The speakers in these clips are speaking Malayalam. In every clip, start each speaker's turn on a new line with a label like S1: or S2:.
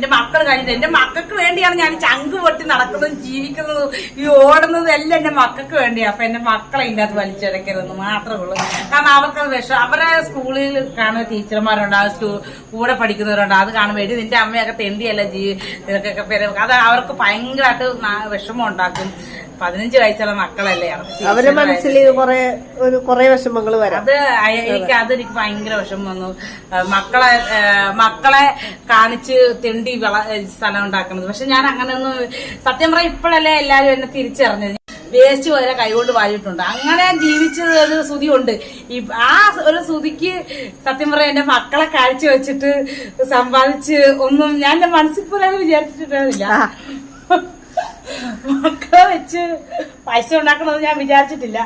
S1: എന്റെ മക്കൾ കഴിഞ്ഞിട്ട് എന്റെ മക്കൾക്ക് വേണ്ടിയാണ് ഞാൻ ചങ്ക് പൊട്ടി നടക്കുന്നതും ജീവിക്കുന്നതും ഈ ഓടുന്നതും എല്ലാം എന്റെ മക്കൾക്ക് വേണ്ടിയാണ് അപ്പൊ എന്റെ മക്കളെ ഇതിന്റെ അത് വലിച്ചെടുക്കരുതെന്ന് മാത്രമേ ഉള്ളൂ. കാരണം അവർക്ക് വിഷം അവരെ സ്കൂളിൽ കാണുന്ന ടീച്ചർമാരുണ്ട് ആ കൂടെ പഠിക്കുന്നവരുണ്ട്. അത് കാണുമ്പോൾ എടി നിന്റെ അമ്മയൊക്കെ തെണ്ടിയല്ല ജീ നിനക്കൊക്കെ പേര്. അത് അവർക്ക് ഭയങ്കരമായിട്ട് വിഷമം ഉണ്ടാക്കും. പതിനഞ്ച് വയസ്സുള്ള മക്കളല്ലേ?
S2: അവരുടെ മനസ്സിൽ കുറെ ഒരു കുറെ വിഷമങ്ങൾ വരാം.
S1: അത് എനിക്ക് അതെനിക്ക് ഭയങ്കര വിഷമം വന്നു. മക്കളെ മക്കളെ കാണിച്ച് തെണ്ടി വിള സ്ഥലം ഉണ്ടാക്കുന്നത്. പക്ഷെ ഞാൻ അങ്ങനെയൊന്നും സത്യം പറയാം ഇപ്പോഴല്ലേ എല്ലാരും എന്നെ തിരിച്ചറിഞ്ഞത്. വേസ്റ്റ് വരെ കൈകൊണ്ട് വാരിയിട്ടുണ്ട്. അങ്ങനെ ജീവിച്ചത് ഒരു ശ്രുതി ഉണ്ട് ഈ ആ ഒരു ശ്രുതിക്ക് സത്യം പറയാം എന്റെ മക്കളെ കാഴ്ച വെച്ചിട്ട് സമ്പാദിച്ച് ഒന്നും ഞാൻ എന്റെ മനസ്സിൽ പോലും വിചാരിച്ചിട്ടുണ്ടായിരുന്നില്ല. മക്കളെ വെച്ച് പൈസ ഉണ്ടാക്കണമെന്ന് ഞാൻ വിചാരിച്ചിട്ടില്ല.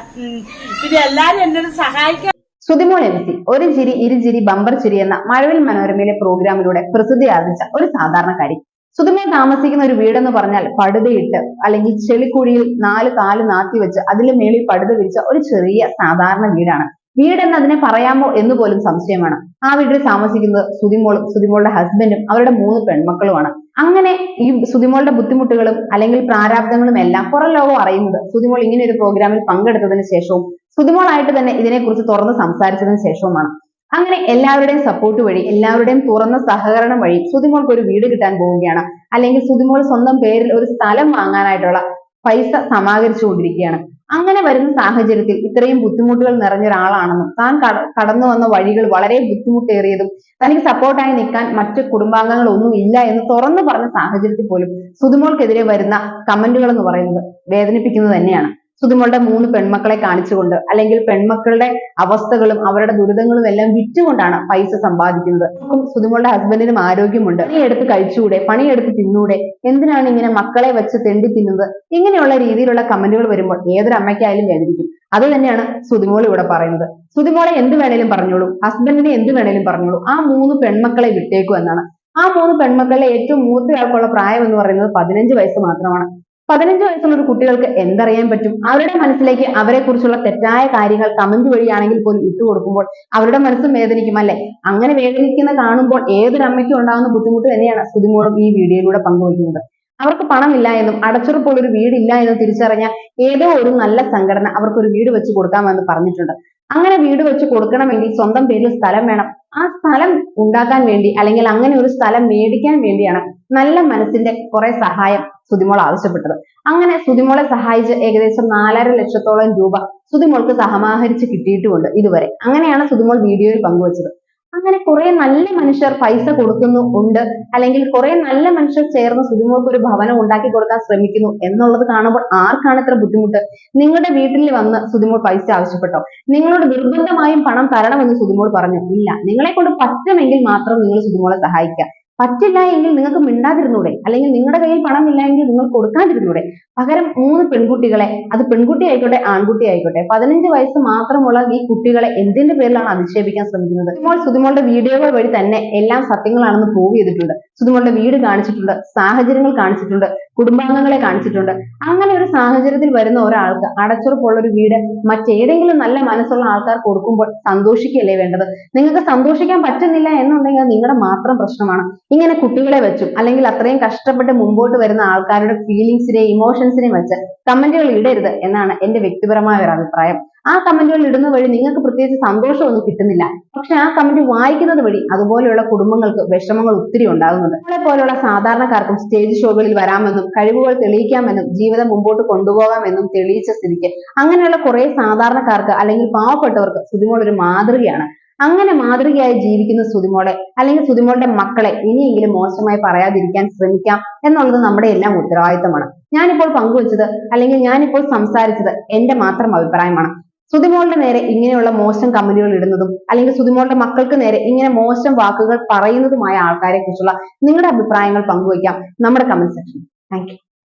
S1: പിന്നെ എല്ലാരും എന്നെ സഹായിക്കാൻ
S3: ശ്രുതിമോൾ എം സി ഒരു ചിരി ഇരുചിരി ബമ്പർ ചിരി എന്ന മഴവിൽ മനോരമയിലെ പ്രോഗ്രാമിലൂടെ പ്രസിദ്ധി ആർജിച്ച ഒരു സാധാരണക്കാരി. സുധിമോൾ താമസിക്കുന്ന ഒരു വീടെന്ന് പറഞ്ഞാൽ പടുതയിട്ട് അല്ലെങ്കിൽ ചെളിക്കുഴിയിൽ നാല് കാൽ നാത്തി വെച്ച് അതിൽ മേളിൽ പടുത വിരിച്ച ഒരു ചെറിയ സാധാരണ വീടാണ്. വീടെന്ന് അതിനെ പറയാമോ എന്ന് പോലും സംശയമാണ്. ആ വീട്ടിൽ താമസിക്കുന്നത് സുതിമോളും സുതിമോളുടെ ഹസ്ബൻഡും അവരുടെ മൂന്ന് പെൺമക്കളുമാണ്. അങ്ങനെ ഈ സുതിമോളുടെ ബുദ്ധിമുട്ടുകളും അല്ലെങ്കിൽ പ്രാരാബ്ദങ്ങളും എല്ലാം പുറം ലോകം അറിയുന്നത് സുതിമോൾ ഇങ്ങനെ ഒരു പ്രോഗ്രാമിൽ പങ്കെടുത്തതിന് ശേഷവും സുതിമോളായിട്ട് തന്നെ ഇതിനെക്കുറിച്ച് തുറന്ന് സംസാരിച്ചതിന് ശേഷവുമാണ്. അങ്ങനെ എല്ലാവരുടെയും സപ്പോർട്ട് വഴി എല്ലാവരുടെയും തുറന്ന സഹകരണം വഴി സുതിമോൾക്ക് ഒരു വീട് കിട്ടാൻ പോവുകയാണ്. അല്ലെങ്കിൽ സുതിമോൾ സ്വന്തം പേരിൽ ഒരു സ്ഥലം വാങ്ങാനായിട്ടുള്ള പൈസ സമാഹരിച്ചുകൊണ്ടിരിക്കുകയാണ്. അങ്ങനെ വരുന്ന സാഹചര്യത്തിൽ ഇത്രയും ബുദ്ധിമുട്ടുകൾ നിറഞ്ഞ ഒരാളാണെന്നും താൻ കട- കടന്നു വന്ന വഴികൾ വളരെ ബുദ്ധിമുട്ടേറിയതും തനിക്ക് സപ്പോർട്ടായി നിൽക്കാൻ മറ്റു കുടുംബാംഗങ്ങൾ ഒന്നും ഇല്ല എന്ന് തുറന്നു പറഞ്ഞ സാഹചര്യത്തിൽ പോലും സുതുമോൾക്കെതിരെ വരുന്ന കമന്റുകൾ എന്ന് പറയുന്നത് വേദനിപ്പിക്കുന്നത് തന്നെയാണ്. സുതിമോളുടെ മൂന്ന് പെൺമക്കളെ കാണിച്ചുകൊണ്ട് അല്ലെങ്കിൽ പെൺമക്കളുടെ അവസ്ഥകളും അവരുടെ ദുരിതങ്ങളും എല്ലാം വിറ്റുകൊണ്ടാണ് പൈസ സമ്പാദിക്കുന്നത്. സുതിമോളുടെ ഹസ്ബൻഡിനും ആരോഗ്യമുണ്ട്. പണിയെടുത്ത് കഴിച്ചുകൂടെ പണിയെടുത്ത് തിന്നൂടെ എന്തിനാണ് ഇങ്ങനെ മക്കളെ വെച്ച് തെണ്ടി തിന്നുന്നത്? ഇങ്ങനെയുള്ള രീതിയിലുള്ള കമന്റുകൾ വരുമ്പോൾ ഏതൊരു അമ്മയ്ക്കായാലും വേദനിക്കും. അത് തന്നെയാണ് സുതിമോൾ ഇവിടെ പറയുന്നത്. സുതിമോളെ എന്ത് വേണേലും പറഞ്ഞോളൂ ഹസ്ബൻഡിനെ എന്ത് വേണേലും പറഞ്ഞോളൂ. ആ മൂന്ന് പെൺമക്കളെ വിട്ടേക്കു എന്നാണ്. ആ മൂന്ന് പെൺമക്കളിലെ ഏറ്റവും മൂത്തയാൾക്കുള്ള പ്രായം എന്ന് പറയുന്നത് പതിനഞ്ച് വയസ്സ് മാത്രമാണ്. പതിനഞ്ച് വയസ്സുള്ള ഒരു കുട്ടികൾക്ക് എന്തറിയാൻ പറ്റും? അവരുടെ മനസ്സിലേക്ക് അവരെ കുറിച്ചുള്ള തെറ്റായ കാര്യങ്ങൾ കമന്റ് വഴിയാണെങ്കിൽ പോലും ഇട്ടു കൊടുക്കുമ്പോൾ അവരുടെ മനസ്സും വേദനിക്കും അല്ലെ? അങ്ങനെ വേദനിക്കുന്ന കാണുമ്പോൾ ഏതൊരു അമ്മയ്ക്കും ഉണ്ടാകുന്ന ബുദ്ധിമുട്ട് തന്നെയാണ് സുതിമോളും ഈ വീഡിയോയിലൂടെ പങ്കുവയ്ക്കുന്നത്. അവർക്ക് പണമില്ല എന്നും അടച്ചുറപ്പുള്ള ഒരു വീടില്ല എന്നും തിരിച്ചറിഞ്ഞ ഏതോ ഒരു നല്ല സംഘടന അവർക്ക് ഒരു വീട് വെച്ച് കൊടുക്കാമെന്ന് പറഞ്ഞിട്ടുണ്ട്. അങ്ങനെ വീട് വെച്ച് കൊടുക്കണമെങ്കിൽ സ്വന്തം പേരിൽ സ്ഥലം വേണം. ആ സ്ഥലം ഉണ്ടാക്കാൻ വേണ്ടി അല്ലെങ്കിൽ അങ്ങനെ ഒരു സ്ഥലം മേടിക്കാൻ വേണ്ടിയാണ് നല്ല മനസ്സിന്റെ കുറെ സഹായം സുതിമോൾ ആവശ്യപ്പെട്ടത്. അങ്ങനെ സുതിമോളെ സഹായിച്ച് ഏകദേശം നാലര ലക്ഷത്തോളം രൂപ സുതിമോൾക്ക് സഹമാഹരിച്ച് കിട്ടിയിട്ടുമുണ്ട് ഇതുവരെ. അങ്ങനെയാണ് സുതിമോൾ വീഡിയോയിൽ പങ്കുവച്ചത്. അങ്ങനെ കുറെ നല്ല മനുഷ്യർ പൈസ കൊടുക്കുന്നു ഉണ്ട്. അല്ലെങ്കിൽ കുറെ നല്ല മനുഷ്യർ ചേർന്ന് സുതിമോൾക്ക് ഒരു ഭവനം ഉണ്ടാക്കി കൊടുക്കാൻ ശ്രമിക്കുന്നു എന്നുള്ളത് കാണുമ്പോൾ ആർക്കാണ് ഇത്ര ബുദ്ധിമുട്ട്? നിങ്ങളുടെ വീട്ടിൽ വന്ന് സുതിമോൾ പൈസ ആവശ്യപ്പെട്ടോ? നിങ്ങളോട് നിർബന്ധമായും പണം തരണമെന്ന് സുതിമോൾ പറഞ്ഞു. ഇല്ല. നിങ്ങളെ കൊണ്ട് പറ്റുമെങ്കിൽ മാത്രം നിങ്ങൾ സുതിമോളെ സഹായിക്കുക. പറ്റില്ല എങ്കിൽ നിങ്ങൾക്ക് മിണ്ടാതിരുന്നൂടെ. അല്ലെങ്കിൽ നിങ്ങളുടെ കയ്യിൽ പണം ഇല്ല എങ്കിൽ നിങ്ങൾ കൊടുക്കാതിരുന്നൂടെ. പകരം മൂന്ന് പെൺകുട്ടികളെ അത് പെൺകുട്ടി ആയിക്കോട്ടെ ആൺകുട്ടി ആയിക്കോട്ടെ പതിനഞ്ച് വയസ്സ് മാത്രമുള്ള ഈ കുട്ടികളെ എന്തിന്റെ പേരിലാണ് അധിക്ഷേപിക്കാൻ ശ്രമിക്കുന്നത്? സുതിമോൾ സുതിമോളുടെ വീഡിയോകൾ വഴി തന്നെ എല്ലാം സത്യങ്ങളാണെന്ന് പ്രൂവ് ചെയ്തിട്ടുണ്ട്. സുതിമോളുടെ വീട് കാണിച്ചിട്ടുണ്ട് സാഹചര്യങ്ങൾ കാണിച്ചിട്ടുണ്ട് കുടുംബാംഗങ്ങളെ കാണിച്ചിട്ടുണ്ട്. അങ്ങനെ ഒരു സാഹചര്യത്തിൽ വരുന്ന ഒരാൾക്ക് അടച്ചുറപ്പുള്ള ഒരു വീട് മറ്റേതെങ്കിലും നല്ല മനസ്സുള്ള ആൾക്കാർ കൊടുക്കുമ്പോൾ സന്തോഷിക്കുകയല്ലേ വേണ്ടത്? നിങ്ങൾക്ക് സന്തോഷിക്കാൻ പറ്റുന്നില്ല എന്നുണ്ടെങ്കിൽ അത് നിങ്ങളുടെ മാത്രം പ്രശ്നമാണ്. ഇങ്ങനെ കുട്ടികളെ വെച്ചും അല്ലെങ്കിൽ അത്രയും കഷ്ടപ്പെട്ട് മുമ്പോട്ട് വരുന്ന ആൾക്കാരുടെ ഫീലിങ്സിനെയും ഇമോഷൻസിനെയും വെച്ച് കമന്റുകൾ ഇടരുത് എന്നാണ് എന്റെ വ്യക്തിപരമായ ഒരു അഭിപ്രായം. ആ കമന്റുകൾ ഇടുന്ന വഴി നിങ്ങൾക്ക് പ്രത്യേകിച്ച് സന്തോഷമൊന്നും കിട്ടുന്നില്ല. പക്ഷെ ആ കമന്റ് വായിക്കുന്നത് വഴി അതുപോലെയുള്ള കുടുംബങ്ങൾക്ക് വിഷമങ്ങൾ ഒത്തിരി ഉണ്ടാകുന്നുണ്ട്. നമ്മളെ പോലെയുള്ള സാധാരണക്കാർക്കും സ്റ്റേജ് ഷോകളിൽ വരാമെന്നും കഴിവുകൾ തെളിയിക്കാമെന്നും ജീവിതം മുമ്പോട്ട് കൊണ്ടുപോകാമെന്നും തെളിയിച്ച സ്ഥിതിക്ക് അങ്ങനെയുള്ള കുറെ സാധാരണക്കാർക്ക് അല്ലെങ്കിൽ പാവപ്പെട്ടവർക്ക് സുതിമോൾ ഒരു മാതൃകയാണ്. അങ്ങനെ മാതൃകയായി ജീവിക്കുന്ന സുതിമോളെ അല്ലെങ്കിൽ സുതിമോളുടെ മക്കളെ ഇനിയെങ്കിലും മോശമായി പറയാതിരിക്കാൻ ശ്രമിക്കാം എന്നുള്ളത് നമ്മുടെ എല്ലാം ഉത്തരവാദിത്തമാണ്. ഞാനിപ്പോൾ പങ്കുവച്ചത് അല്ലെങ്കിൽ ഞാനിപ്പോൾ സംസാരിച്ചത് എന്റെ മാത്രം അഭിപ്രായമാണ്. സുതിമോളുടെ നേരെ ഇങ്ങനെയുള്ള മോശം കമന്റുകൾ ഇടുന്നതും അല്ലെങ്കിൽ സുതിമോളുടെ മക്കൾക്ക് നേരെ ഇങ്ങനെ മോശം വാക്കുകൾ പറയുന്നതുമായ ആൾക്കാരെ കുറിച്ചുള്ള നിങ്ങളുടെ അഭിപ്രായങ്ങൾ പങ്കുവയ്ക്കാം നമ്മുടെ കമന്റ് സെക്ഷനിൽ താങ്ക്